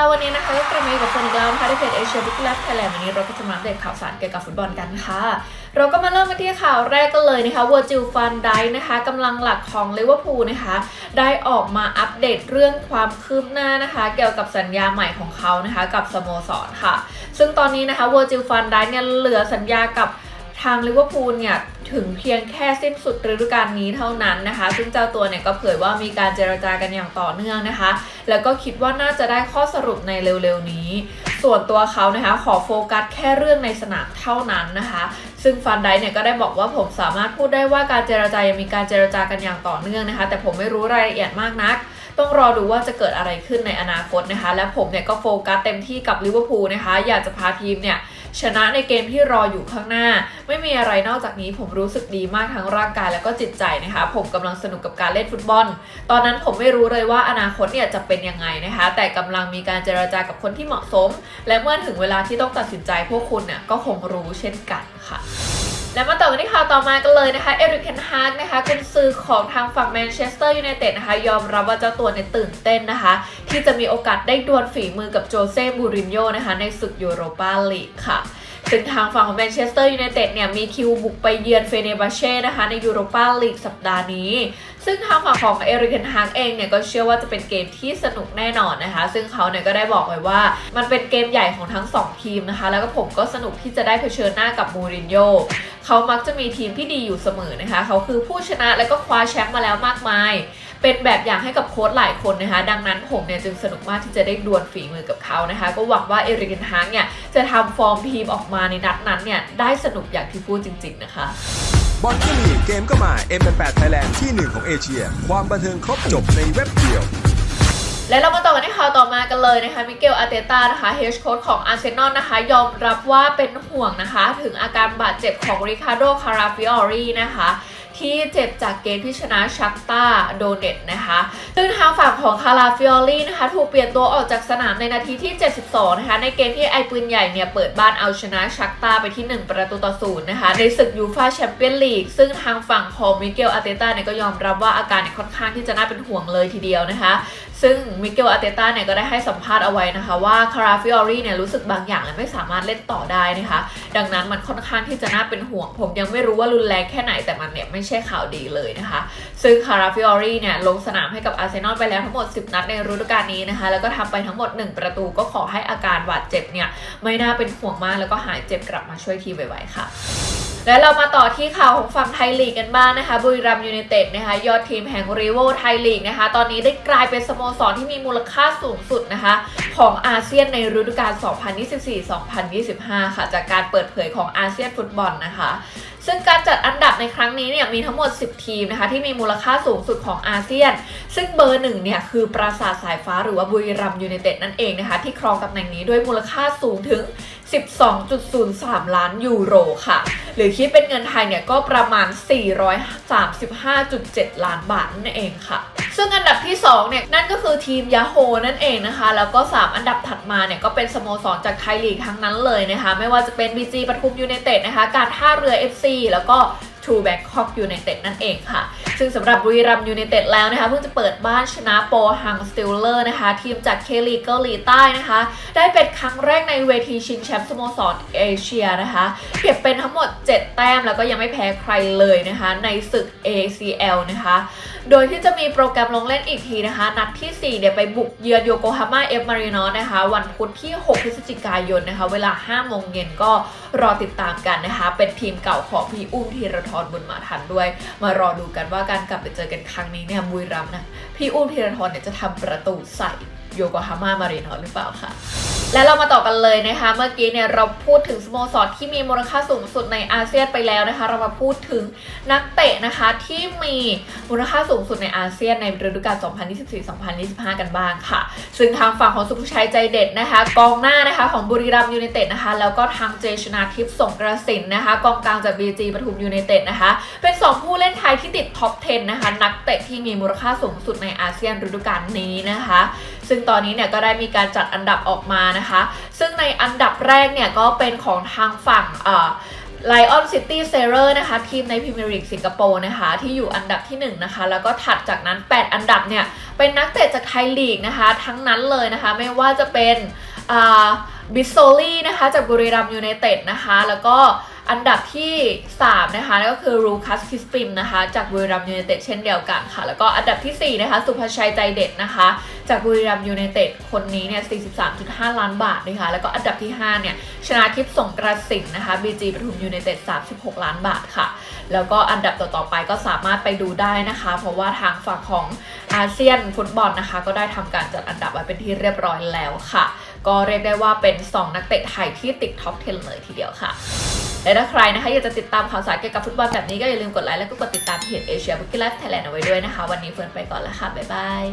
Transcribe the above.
ะวันนี้นะคะก็กลับมาอยู่กับคนอีกแล้วนะคะในเพจเอเชียบุ๊กแลบไทยแลนด์วันนี้เราก็จะมาอัปเดตข่าวสารเกี่ยวกับฟุตบอลกันค่ะ เราก็มาเริ่มกันที่ข่าวแรกกันเลยนะคะวอร์จิลฟันไดนะคะกำลังหลักของลิเวอร์พูลนะคะ ได้ออกมาอัปเดตเรื่องความคืบหน้านะคะ เกี่ยวกับสัญญาใหม่ของเขานะคะกับสโมสรค่ะ ซึ่งตอนนี้นะคะวอร์จิลฟันไดเนี่ยเหลือสัญญากับทางลิเวอร์พูลเนี่ย ถึงเพียงแค่สิ้นสุดฤดูกาลนี้เท่านั้นนะคะ ซึ่งเจ้าตัวเนี่ยก็เผยว่ามีการเจรจากันอย่างต่อเนื่องนะคะ แล้วก็คิดว่าน่าจะได้ข้อสรุปในเร็วๆนี้ ส่วนตัวเขานะคะขอโฟกัสแค่เรื่องในสนามเท่านั้นนะคะ ซึ่งฟันไดเนี่ยก็ได้บอกว่าผมสามารถพูดได้ว่าการเจรจายังมีการเจรจากันอย่างต่อเนื่องนะคะ แต่ผมไม่รู้รายละเอียดมากนัก ต้องรอดูว่าจะเกิดอะไรขึ้นในอนาคตนะคะ และผมเนี่ยก็โฟกัสเต็มที่กับลิเวอร์พูลนะคะ อยากจะพาทีมเนี่ย ชนะในเกมที่รออยู่ข้างหน้า ไม่มีอะไรนอกจากนี้ผมรู้สึกดีมากทั้งร่างกายและก็จิตใจนะคะ ผมกำลังสนุกกับการเล่นฟุตบอล ตอนนั้นผมไม่รู้เลยว่าอนาคตเนี่ยจะเป็นยังไงนะคะ แต่กำลังมีการเจรจากับคนที่เหมาะสม และเมื่อถึงเวลาที่ต้องตัดสินใจพวกคุณเนี่ยก็คงรู้เช่นกันค่ะ และมาต่อกันที่ข่าวต่อมากันเลยนะคะเอริกเคนฮากนะคะกุนซือของทางฝั่งแมนเชสเตอร์ยูไนเต็ดนะคะยอมรับว่าเจ้าตัวเนี่ยตื่นเต้นนะคะ ที่จะมีโอกาสได้ดวลฝีมือกับโจเซ่บูรินโญ่นะคะในศึกยูโรปาลีกค่ะ ซึ่งทางฝั่งของแมนเชสเตอร์ยูไนเต็ดเนี่ยมีคิวบุกไปเยือนเฟเนบาเช่นะคะในยูโรปาลีกสัปดาห์นี้ ซึ่งทางฝั่งของเอริกเคนฮากเองเนี่ยก็เชื่อว่าจะเป็นเกมที่สนุกแน่นอนนะคะ ซึ่งเขาเนี่ยก็ได้บอกไว้ว่ามันเป็นเกมใหญ่ของทั้งสองทีมนะคะ แล้วก็ผมก็สนุกที่จะได้เผชิญหน้ากับมูรินโญ่เขามักจะมีทีมที่ดีอยู่เสมอนะคะ เขาคือผู้ชนะและก็คว้าแชมป์มาแล้วมากมาย เป็นแบบอย่างให้กับโค้ชหลายคนนะคะ ดังนั้นผมเนี่ยจึงสนุกมากที่จะได้ดวลฝีมือกับเขานะคะ ก็หวังว่าเอริกเกนฮางเนี่ยจะทำฟอร์มทีมออกมาในนัดนั้นเนี่ยได้สนุกอย่างที่พูดจริง ๆ นะคะบอลก็มีเกมก็มา M8 Thailand ที่หนึ่งของเอเชีย ความบันเทิงครบจบในเว็บเดียวและเรามาต่อกันที่ข่าวต่อมากันเลยนะคะ มิเกลอาร์เตต้านะคะเฮดโค้ชของอาร์เซนอลนะคะ ยอมรับว่าเป็นห่วงนะคะ ถึงอาการบาดเจ็บของริคาร์โด คาราฟิออรีนะคะ ที่เจ็บจากเกมที่ชนะชักตาโดเนตนะคะ ซึ่งทางฝั่งของคาราฟิออรีนะคะ ถูกเปลี่ยนตัวออกจากสนามในนาทีที่ 72 นะคะ ในเกมที่ไอปืนใหญ่เนี่ยเปิดบ้านเอาชนะชักตาไปที่ 1 ประตูต่อศูนย์นะคะ ในศึกยูฟาแชมเปี้ยนลีกซึ่งทางฝั่งของมิเกลอาเตต้าเนี่ยก็ยอมรับว่าอาการเนี่ยค่อนข้างที่จะน่าเป็นห่วงเลยทีเดียวนะคะ ซึ่งมิเกลอาเตต้าเนี่ยก็ได้ให้สัมภาษณ์เอาไว้นะคะ ว่าคาราฟิออรี่เนี่ยรู้สึกบางอย่างและไม่สามารถเล่นต่อได้นะคะ ดังนั้นมันค่อนข้างที่จะน่าเป็นห่วง ผมยังไม่รู้ว่ารุนแรงแค่ไหนแต่มันเนี่ยไม่ใช่ข่าวดีเลยนะคะ ซึ่งคาราฟิออรี่เนี่ยลงสนามให้กับอาร์เซนอลไปแล้วทั้งหมด 10 นัดในฤดูกาลนี้นะคะ แล้วก็ทำไปทั้งหมด 1 ประตูก็ขอให้อาการบาดเจ็บเนี่ยไม่น่าเป็นห่วงมากแล้วก็หายเจ็บกลับมาช่วยทีมไวๆค่ะ และเรามาต่อที่ข่าวของฝั่งไทยลีกกันบ้างนะคะ บุรีรัมยูไนเต็ดนะคะ ยอดทีมแห่งรีโวไทยลีกนะคะ ตอนนี้ได้กลายเป็นสโมสรที่มีมูลค่าสูงสุดนะคะ ของอาเซียนในฤดูกาล 2024-2025 ค่ะ จากการเปิดเผยของอาเซียนฟุตบอลนะคะ ซึ่งการจัดอันดับในครั้งนี้เนี่ยมีทั้งหมด 10 ทีมนะคะ ที่มีมูลค่าสูงสุดของอาเซียน ซึ่งเบอร์หนึ่งเนี่ยคือปราสาทสายฟ้าหรือว่าบุรีรัมย์ยูไนเต็ดนั่นเองนะคะ ที่ครองตำแหน่งนี้ด้วยมูลค่าสูงถึง 12.03 ล้านยูโรค่ะ หรือคิดเป็นเงินไทยเนี่ยก็ประมาณ 435.7 ล้านบาทนั่นเองค่ะ ซึ่งอันดับที่2เนี่ยนั่นก็คือทีมยาโฮนั่นเองนะคะ แล้วก็ 3 อันดับถัดมาเนี่ยก็เป็นสโมสรจากไทยลีกทั้งนั้นเลยนะคะ ไม่ว่าจะเป็น BG ปทุมยูไนเต็ดนะคะ การท่าเรือ FC แล้วก็ True Bangkok United นั่นเองค่ะ ซึ่งสำหรับบุรีรัมย์ยูไนเต็ดแล้วนะคะเพิ่งจะเปิดบ้านชนะโปฮังสติลเลอร์นะคะ ทีมจากเคลีเกาหลีใต้นะคะ ได้เป็นครั้งแรกในเวทีชิงแชมป์สโมสรเอเชียนะคะเก็บเป็นทั้งหมด 7 แต้มแล้วก็ยังไม่แพ้ใครเลยนะคะ ในศึก ACL นะคะ โดยที่จะมีโปรแกรมลงเล่นอีกทีนะคะ นัดที่ 4 เดี๋ยวไปบุกเยือนโยโกฮาม่าเอฟมารินอสนะคะ วันพุธที่ 6 พฤศจิกายนนะคะ เวลา5โมงเย็นก็รอติดตามกันนะคะ เป็นทีมเก่าของพี่อุ้มธีรทรบุญมาทันด้วย มารอดูกันว่าการกลับไปเจอกันครั้งนี้เนี่ยบุยรัมนะพี่อุ้มธีรทรเนี่ยจะทำประตูใส่โยโกฮาม่ามารีนอหรือเปล่าค่ะ และเรามาต่อกันเลยนะคะ เมื่อกี้เนี่ยเราพูดถึงสโมสรที่มีมูลค่าสูงสุดในอาเซียนไปแล้วนะคะ เรามาพูดถึงนักเตะนะคะที่มีมูลค่าสูงสุดในอาเซียนในฤดูกาล 2024-2025 กันบ้างค่ะ ซึ่งทางฝั่งของสุภชัยใจเด็ดนะคะ กองหน้านะคะของบุรีรัมย์ยูไนเต็ดนะคะ แล้วก็ทางเจชนาทิพย์สงกระสินนะคะ กองกลางจาก BG ปทุมยูไนเต็ดนะคะ เป็น 2 ผู้เล่นไทยที่ติดท็อป 10 นะคะ นักเตะที่มีมูลค่าสูงสุดในอาเซียนฤดูกาลนี้นะคะ ซึ่งตอนนี้เนี่ยก็ได้มีการจัดอันดับออกมานะคะ ซึ่งในอันดับแรกเนี่ยก็เป็นของทางฝั่งเอ่อ Lion City Sailor นะคะ ทีมในพรีเมียร์ลีกสิงคโปร์นะคะ ที่อยู่อันดับที่ 1 นะคะ แล้วก็ถัดจากนั้น 8 อันดับเนี่ย เป็นนักเตะจากไทยลีกนะคะ ทั้งนั้นเลยนะคะ ไม่ว่าจะเป็นบิสโซลี่นะคะ จากบุรีรัมยูไนเต็ดนะคะ แล้วก็ อันดับที่ 3 นะคะก็คือรูคัสคิสปิมนะคะจากบุรีรัมย์ยูไนเต็ดเช่นเดียวกันค่ะ แล้วก็อันดับทีสี่4 นะคะ สุภาชัยใจเด็ดนะคะ จากบุรีรัมย์ยูไนเต็ดคนนี้เนี่ย 43.5 ล้านบาทนะคะแล้วก็อันดับที่ 5 เนี่ย ชนะทิพย์สงกระสินนะคะ BG ปทุมยูไนเต็ด 36 ล้านบาทค่ะ แล้วก็อันดับต่อๆไปก็สามารถไปดูได้นะคะ เพราะว่าทางฝั่งของอาเซียนฟุตบอลนะคะ ก็ได้ทำการจัดอันดับไว้เป็นที่เรียบร้อยแล้วค่ะ ก็เรียกได้ว่าเป็น 2 นักเตะไทยที่ติดท็อป 10 เลยทีเดียวค่ะ และถ้าใครนะคะอยากจะติดตามข่าวสารเกี่ยวกับฟุตบอลแบบนี้ก็อย่าลืมกดไลค์และก็กดติดตามเพจเอเชียบุกิลัสไทยแลนด์เอาไว้ด้วยนะคะ วันนี้เฟิร์นไปก่อนแล้วค่ะบ๊ายบาย